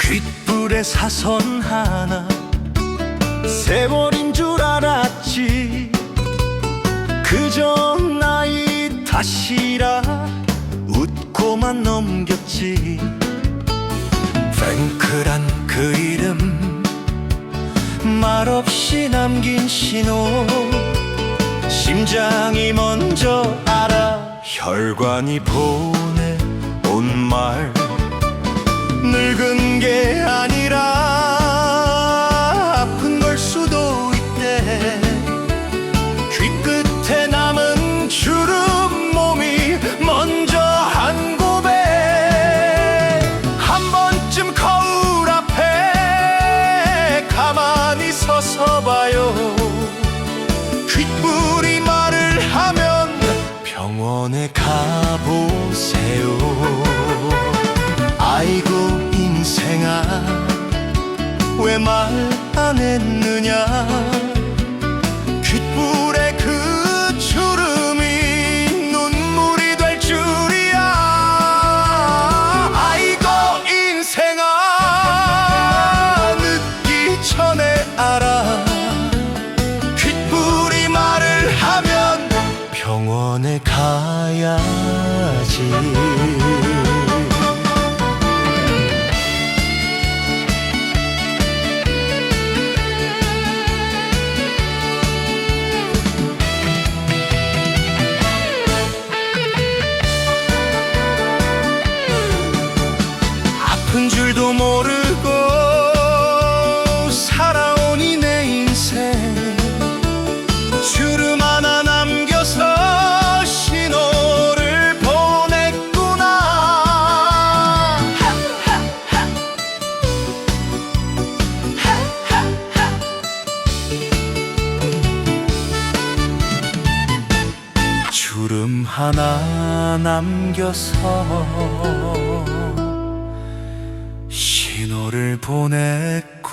귓불에 사선 하나 세월인 줄 알았지. 그저 나이 탓이라 웃고만 넘겼지 프랭크란 그 이름 말없이 남긴 신호 심장이 먼저 알아 혈관이 보내 온 말 늙은 게 아니라 아픈 걸 수도 있대. 귀 끝에 남 귓불이 말을 하면 병원에 가보세요. 아이고 인생아 왜 말 안 했느냐 병원에 가야지. 아픈 줄도 모르 하나 남겨서 신호를 보냈구나